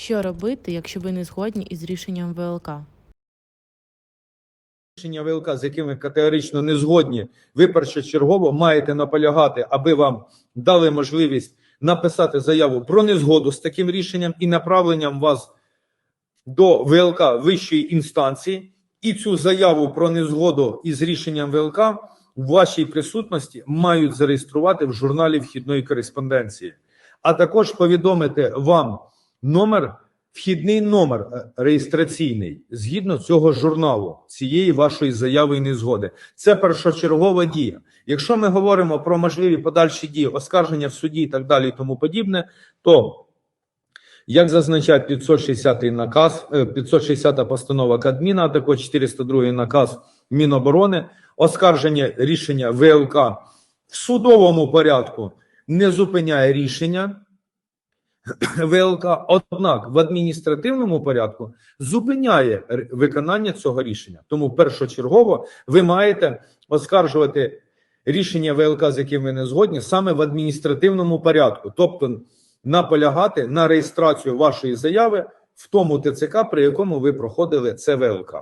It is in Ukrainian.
Що робити, якщо ви не згодні із рішенням ВЛК? рішення ВЛК, з якими категорично не згодні, ви першочергово маєте наполягати, аби вам дали можливість написати заяву про незгоду з таким рішенням і направленням вас до ВЛК вищої інстанції. І цю заяву про незгоду із рішенням ВЛК в вашій присутності мають зареєструвати в журналі вхідної кореспонденції, а також повідомити вам номер вхідний номер е, реєстраційний згідно цього журналу, цієї вашої заяви і незгоди. Це першочергова дія. Якщо ми говоримо про можливі подальші дії, оскарження в суді і так далі, і тому подібне, то як зазначає 560 наказ, е, 560 постанова Кадміна, а також 402 наказ Міноборони, оскарження рішення ВЛК в судовому порядку не зупиняє рішення ВЛК, однак в адміністративному порядку зупиняє виконання цього рішення. Тому першочергово ви маєте оскаржувати рішення ВЛК, з яким ви не згодні, саме в адміністративному порядку, тобто наполягати на реєстрацію вашої заяви в тому ТЦК, при якому ви проходили це ВЛК.